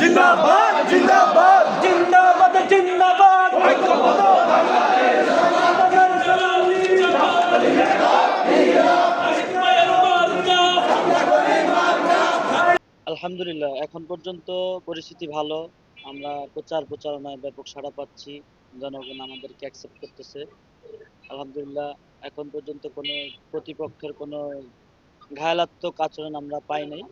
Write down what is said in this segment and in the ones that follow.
জিন্দাবাদ জিন্দাবাদ। জিন্দাবাদ জিন্দাবাদ। আলহামদুলিল্লাহ এখন পর্যন্ত পরিস্থিতি ভালো। আমরা প্রচার প্রচারণায় ব্যাপক সাড়া পাচ্ছি। জনগণ আমাদেরকে অ্যাকসেপ্ট করতেছে। আলহামদুলিল্লাহ এখন পর্যন্ত কোনো প্রতিপক্ষের কোনো ঘায়ালাত্মক আচরণ আমরা পাই নাই।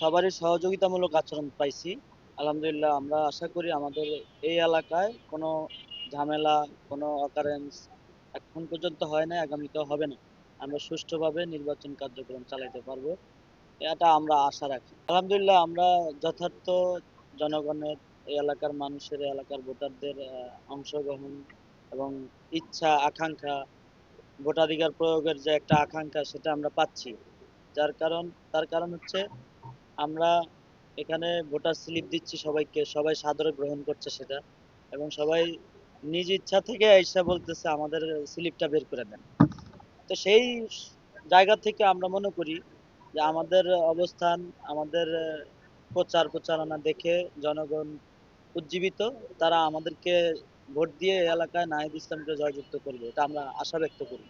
সবারই সহযোগিতামূলক আচরণ পাইছি। আলহামদুলিল্লাহ, আমরা আশা করি আমাদের এই এলাকায় কোনো ঝামেলা, কোনো অকারেন্স এখন পর্যন্ত হয় না আগামীতেও হবে না। আমরা সুষ্ঠুভাবে নির্বাচন কার্যক্রম চালাইতে পারব, এটা আমরা আশা রাখি। আলহামদুলিল্লাহ, আমরা যথার্থ জনগণের, এই এলাকার মানুষের এলাকার ভোটারদের অংশগ্রহণ এবং ইচ্ছা, আকাঙ্ক্ষা, ভোটাধিকার প্রয়োগের যে একটা আকাঙ্ক্ষা, সেটা আমরা পাচ্ছি। যার কারণ, তার কারণ হচ্ছে আমরা এখানে ভোটার স্লিপ দিচ্ছি সবাইকে, সবাই সাদরে গ্রহণ করছে সেটা। এবং সবাই নিজ ইচ্ছা থেকে এসে বলতেছে, আমাদের স্লিপটা বের করে দেন। তো সেই জায়গা থেকে আমরা মনে করি যে, আমাদের অবস্থান, আমাদের প্রচার প্রচারণা দেখে জনগণ উজ্জীবিত। তারা আমাদেরকে ভোট দিয়ে এলাকায় নাহিদ ইসলামকে জয়যুক্ত করবে, এটা আমরা আশা ব্যক্ত করি।